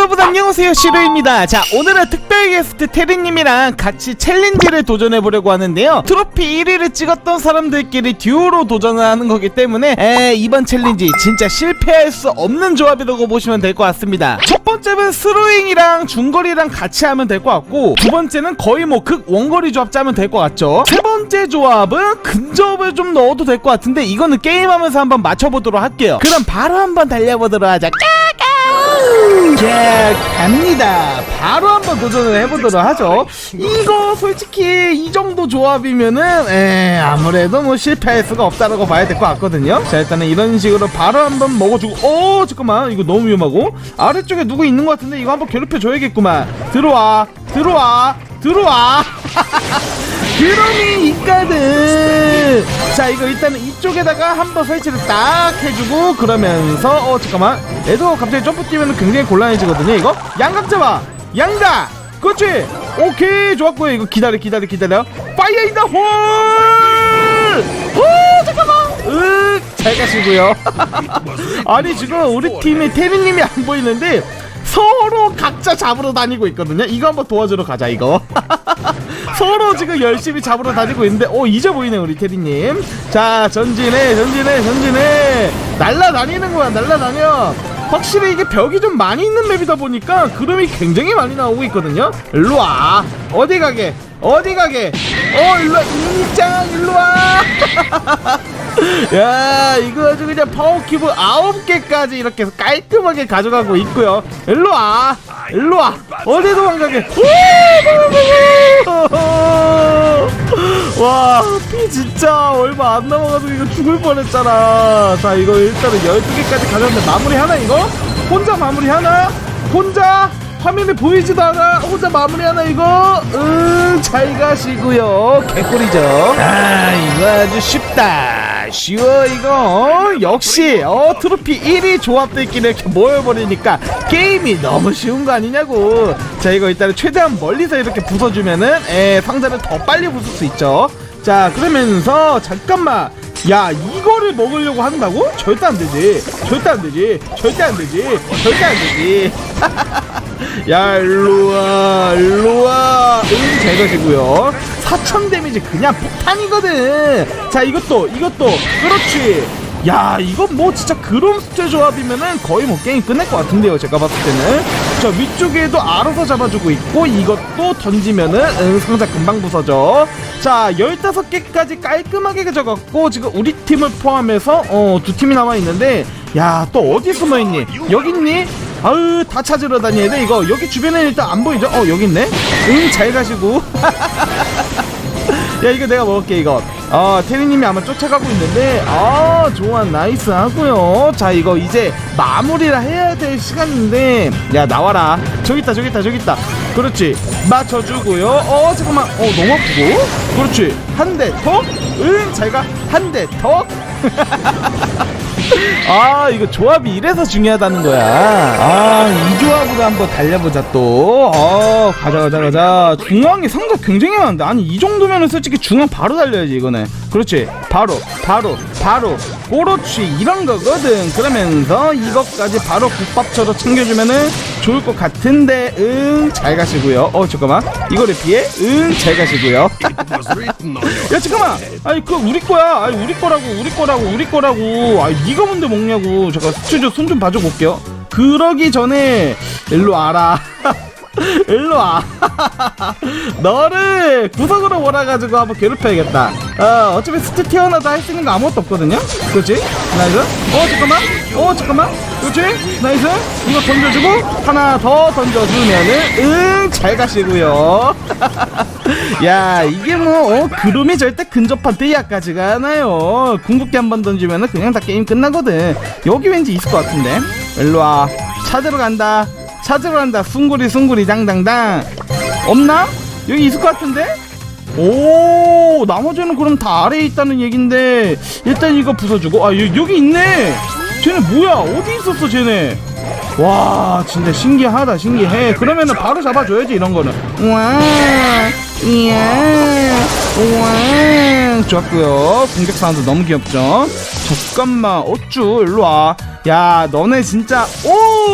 여러분 안녕하세요. 시루입니다. 자 오늘은 특별 게스트 테리님이랑 같이 챌린지를 도전해보려고 하는데요. 트로피 1위를 찍었던 사람들끼리 듀오로 도전을 하는 거기 때문에 에, 이번 챌린지 진짜 실패할 수 없는 조합이라고 보시면 될 것 같습니다. 첫 번째는 스로잉이랑 중거리랑 같이 하면 될 것 같고 두 번째는 거의 뭐 극 원거리 조합 짜면 될 것 같죠? 세 번째 조합은 근접을 좀 넣어도 될 것 같은데 이거는 게임하면서 한번 맞춰보도록 할게요. 그럼 바로 한번 달려보도록 하자 자 갑니다. 바로 한번 도전을 해보도록 하죠. 이거 솔직히 이 정도 조합이면은 에 아무래도 뭐 실패할 수가 없다라고 봐야 될 것 같거든요. 자 일단은 이런 식으로 바로 한번 먹어주고 어 잠깐만. 이거 너무 위험하고. 아래쪽에 누구 있는 것 같은데 이거 한번 괴롭혀 줘야겠구만. 들어와 들어와 들어와. 그러니 있거든. 자 이거 일단은 이쪽에다가 한번 설치를 딱 해주고 그러면서 어 잠깐만. 얘도 갑자기 점프 뛰면 굉장히 곤란해지거든요 이거? 양각 잡아. 양각. 그렇지. 오케이. 좋았고요. 이거 기다려 기다려 기다려. 파이어 인더 홀! 오, 잠깐만. 으잘 가시고요. 아니 지금 우리 팀에 태민님이 안 보이는데 서로 각자 잡으러 다니고 있거든요. 이거 한번 도와주러 가자 이거. 서로 지금 열심히 잡으러 다니고 있는데 오 이제 보이네 우리 테리님. 자 전진해 전진해 전진해. 날라다니는 거야 날라다녀. 확실히 이게 벽이 좀 많이 있는 맵이다 보니까 구름이 굉장히 많이 나오고 있거든요. 일로와. 어디 가게? 어디 가게? 어 일로와. 인장 일로와 야 이거 아주 그냥 파워큐브 아홉 개까지 이렇게 해서 깔끔하게 가져가고 있고요. 일로와. 일로와. 어디 도망가게? 와피 진짜 얼마 안 남아가지고 이거 죽을 뻔했잖아. 자 이거 일단은 12개까지 가졌는데 마무리 하나 이거? 혼자 마무리 하나? 혼자? 화면에 보이지도 않아? 혼자 마무리 하나 이거? 응잘 가시고요. 개꿀이죠. 아 이거 아주 쉽다 쉬워 이거. 역시 어 트로피 1위 조합들끼리 이렇게 모여버리니까 게임이 너무 쉬운 거 아니냐고. 자 이거 일단은 최대한 멀리서 이렇게 부숴주면은 에 상자를 더 빨리 부술 수 있죠. 자 그러면서 잠깐만. 야 이거를 먹으려고 한다고? 절대 안 되지. 절대 안 되지. 절대 안 되지. 절대 안 되지 야 일로와 일로와. 응잘 가시고요. 4천 데미지 그냥 폭탄이거든. 자 이것도 이것도. 그렇지. 야 이건 뭐 진짜 그런 숫자 조합이면은 거의 뭐 게임 끝날 것 같은데요 제가 봤을 때는. 자 위쪽에도 알아서 잡아주고 있고 이것도 던지면은 응 상자 금방 부서져. 자 15개까지 깔끔하게 가져갔고 지금 우리 팀을 포함해서 어 두 팀이 남아있는데 야 또 어디 숨어있니? 여기 있니 아유 다 찾으러 다녀야 돼 이거. 여기 주변에 일단 안 보이죠? 어 여기 있네? 응 잘 가시고. 야 이거 내가 먹을게 이거. 어 테리님이 아마 쫓아가고 있는데. 아 좋아 나이스 하고요. 자 이거 이제 마무리를 해야 될 시간인데. 야 나와라. 저기 있다 저기 있다 저기 있다. 그렇지. 맞춰주고요. 어 잠깐만. 어 너무 아프고? 그렇지. 한 대더응 잘가. 한 대더 아 이거 조합이 이래서 중요하다는 거야. 아이 조합으로 한번 달려보자 또 어 가자 가자 가자. 중앙이 상자 굉장히 많은데. 아니 이 정도면은 솔직히 중앙 바로 달려야지 이거는 그렇지. 바로 바로 바로. 그렇지 이런 거거든. 그러면서 이것까지 바로 국밥처럼 챙겨주면은 좋을 것 같은데 응 잘 가시고요. 어 잠깐만. 이거를 피해? 응 잘 가시고요. 야 잠깐만. 아니 그 우리 거야. 아니 우리 거라고 우리 거라고 우리 거라고. 아니 네가 뭔데 먹냐고. 잠깐 스튜디오 손 좀 봐줘 볼게요. 그러기 전에 일로 와라 일로 와. 너를 구석으로 몰아가지고 한번 괴롭혀야겠다. 어 어차피 스트 튀어나도 할수 있는 거 아무것도 없거든요? 그렇지? 나이스. 어 잠깐만. 어 잠깐만. 그렇지? 나이스. 이거 던져주고 하나 더 던져주면은 응 잘 가시고요. 야 이게 뭐 어, 그rum이 절대 근접한 대야까지가 않아요. 궁극기 한 번 던지면은 그냥 다 게임 끝나거든. 여기 왠지 있을 것 같은데. 일로 와. 찾으러 간다 찾으러 간다. 숭구리 숭구리 당당당 없나? 여기 있을 것 같은데? 오 나머지는 그럼 다 아래에 있다는 얘긴데 일단 이거 부숴주고. 아 여, 여기 있네! 쟤네 뭐야? 어디 있었어 쟤네? 와 진짜 신기하다 신기해. 그러면은 바로 잡아줘야지 이런 거는. 와 이야 와. 좋았고요. 공격 사운드 너무 귀엽죠? 잠깐만 어쭈 일로와. 야 너네 진짜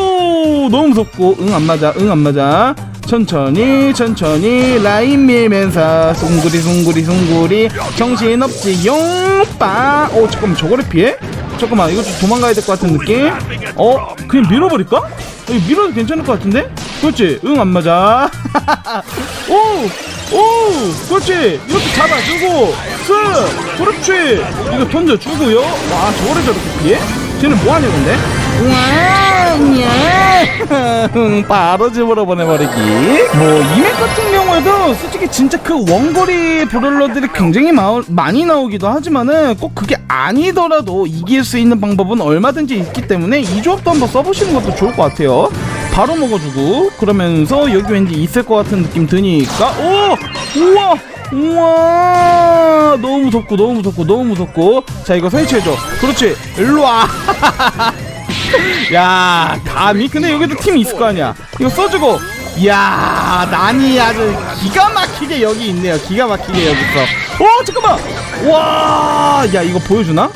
오 너무 무섭고 응 안 맞아 응 안 맞아 천천히 천천히 라인 밀면서 숭구리 숭구리 숭구리 정신없지 용빠 오 잠깐만 저거를 피해? 잠깐만 이거 좀 도망가야 될 것 같은 느낌 어 그냥 밀어버릴까? 이거 밀어도 괜찮을 것 같은데? 그렇지 응 안 맞아 오! 오! 그렇지 이렇게 잡아주고 쓱 그렇지 이거 던져주고요 와 저거를 저렇게 피해? 쟤는 뭐하냐 근데? 와, 바로 집으로 보내버리기. 뭐, 이맥 같은 경우에도 솔직히 진짜 그 원거리 브롤러들이 굉장히 마, 많이 나오기도 하지만은 꼭 그게 아니더라도 이길 수 있는 방법은 얼마든지 있기 때문에 이 조합도 한번 써보시는 것도 좋을 것 같아요. 바로 먹어주고, 그러면서 여기 왠지 있을 것 같은 느낌 드니까, 오! 우와! 우와! 너무 무섭고, 너무 무섭고, 너무 무섭고. 자, 이거 설치해줘. 그렇지. 일로와. 야 감히? 근데 여기도 팀이 있을 거 아니야. 이거 써주고. 이야 난이 아주 기가 막히게 여기 있네요. 기가 막히게 여기 있어. 어 잠깐만! 와야 이거 보여주나?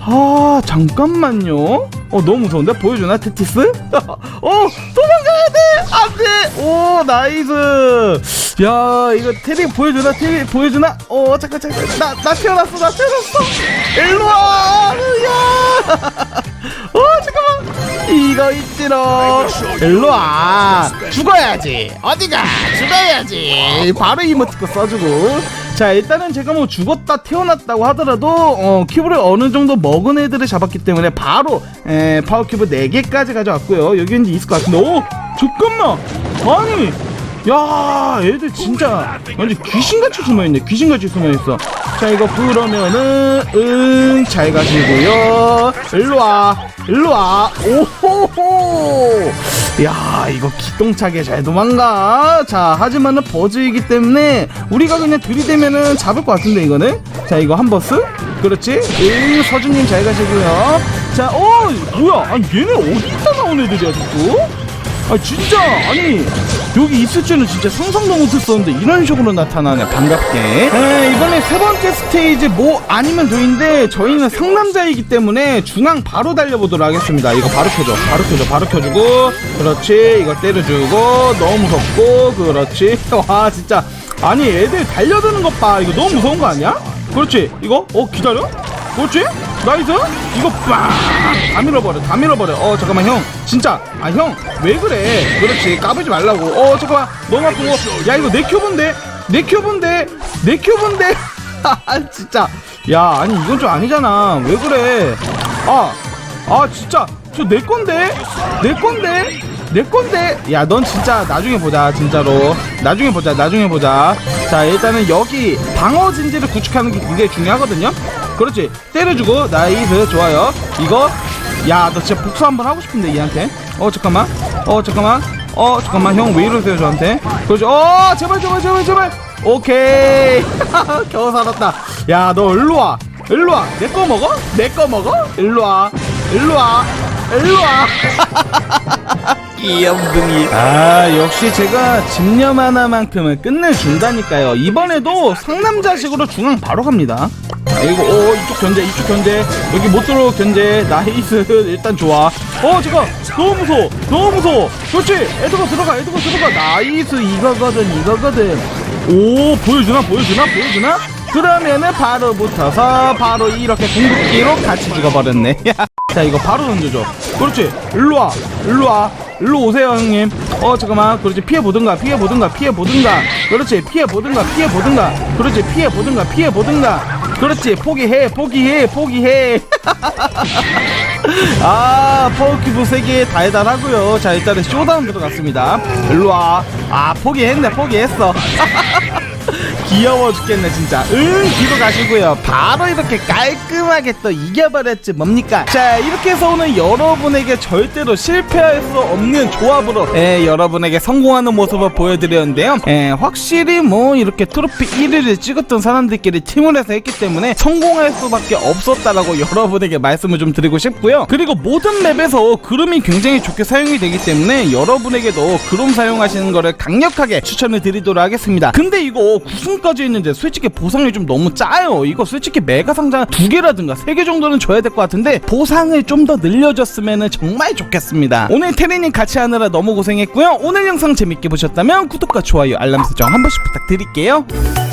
아 잠깐만요. 어 너무 무서운데? 보여주나 테티스? 어 도망가야 돼! 안돼! 오 나이스! 야 이거 테리 보여주나? 테리 보여주나? 어 잠깐 잠깐. 나나 태어났어 나 태어났어. 일로와! 야! 어 이거 있지롱. 일로와. 죽어야지. 어디가? 죽어야지. 바로 이모티콘 써주고. 자 일단은 제가 뭐 죽었다 태어났다고 하더라도 어 큐브를 어느 정도 먹은 애들을 잡았기 때문에 바로 에, 파워 큐브 4개까지 가져왔고요. 여기 왠지 있을 것 같은데. 오! 잠깐만! 아니 야 애들 진짜 완전 귀신같이 숨어있네. 귀신같이 숨어있어. 자 이거 그러면은 응 잘 가시고요. 일로와 일로와. 오호호. 야 이거 기똥차게 잘 도망가. 자 하지만은 버즈이기 때문에 우리가 그냥 들이대면은 잡을 것 같은데 이거는? 자 이거 한 버스? 그렇지? 응 서준님 잘 가시고요. 자어 뭐야? 아니 얘네 어디다 나온 애들이야 자꾸 아 진짜? 아니 여기 있을 줄은 진짜 상상도 못했었는데 이런 식으로 나타나네 반갑게. 에, 이번에 세 번째 스테이지 뭐 아니면 도인데 저희는 상남자이기 때문에 중앙 바로 달려보도록 하겠습니다. 이거 바로 켜줘 바로 켜줘 바로 켜주고. 그렇지 이거 때려주고. 너무 무섭고. 그렇지. 와 진짜. 아니 애들 달려드는 것 봐. 이거 너무 무서운 거 아니야? 그렇지 이거? 어 기다려? 그렇지 나이스? 이거 빵다 밀어버려 다 밀어버려. 어 잠깐만 형. 진짜. 아 형 왜 그래? 그렇지. 까불지 말라고. 어 잠깐만. 너무 아프고. 야 이거 내 큐브인데? 내 큐브인데? 내 큐브인데? 아 진짜. 야 아니 이건 좀 아니잖아. 왜 그래? 아아 진짜. 저 내 건데? 내 건데? 내 건데? 야 넌 진짜 나중에 보자 진짜로. 나중에 보자 나중에 보자. 자 일단은 여기 방어 진지를 구축하는 게 굉장히 중요하거든요 그렇지. 때려주고 나이스 좋아요. 이거 야 너 진짜 복수 한번 하고 싶은데 얘한테. 어 잠깐만. 어 잠깐만. 어 잠깐만. 형 왜 이러세요 저한테? 그렇지. 어 제발 제발 제발 제발. 오케이. 겨우 살았다. 야 너 일로와. 일로와. 내 거 먹어? 내 거 먹어? 일로와. 일로와. 일로와. 귀염둥이. 아 역시 제가 집념 하나만큼은 끝내준다니까요. 이번에도 상남자식으로 중앙 바로 갑니다 자, 이거 오 이쪽 견제 이쪽 견제. 여기 못 들어 견제. 나이스. 일단 좋아. 어 잠깐. 너무 무서워. 너무 무서워. 그렇지. 애드가 들어가 애드가 들어가. 나이스. 이거거든 이거거든. 오 보여주나 보여주나 보여주나? 그러면은 바로 붙어서 바로 이렇게 궁극기로 같이 죽어버렸네. 자 이거 바로 던져줘. 그렇지. 일로와. 일로와. 일로 오세요 형님. 어 잠깐만. 그렇지. 피해 보든가 피해 보든가 피해 보든가. 그렇지. 피해 보든가 피해 보든가. 그렇지. 피해 보든가 피해 보든가 그렇지. 포기해 포기해 포기해. 아 파워큐브 3개 달달하고요. 자 일단은 쇼다운 들어갔습니다. 일로와. 아 포기했네 포기했어 귀여워 죽겠네 진짜. 응 뒤로 가시고요. 바로 이렇게 깔끔하게 또 이겨버렸지 뭡니까? 자 이렇게 해서 오늘 여러분에게 절대로 실패할 수 없는 조합으로 예, 여러분에게 성공하는 모습을 보여드렸는데요. 예, 확실히 뭐 이렇게 트로피 1위를 찍었던 사람들끼리 팀을 해서 했기 때문에 성공할 수밖에 없었다라고 여러분에게 말씀을 좀 드리고 싶고요. 그리고 모든 맵에서 그름이 굉장히 좋게 사용이 되기 때문에 여러분에게도 그름 사용하시는 거를 강력하게 추천을 드리도록 하겠습니다. 근데 이거 9승까지 했는데 솔직히 보상이 좀 너무 짜요. 이거 솔직히 메가 상자 두 개라든가 세 개 정도는 줘야 될 것 같은데 보상을 좀 더 늘려줬으면 정말 좋겠습니다. 오늘 테레닝 같이 하느라 너무 고생했고요. 오늘 영상 재밌게 보셨다면 구독과 좋아요 알람 설정 한 번씩 부탁드릴게요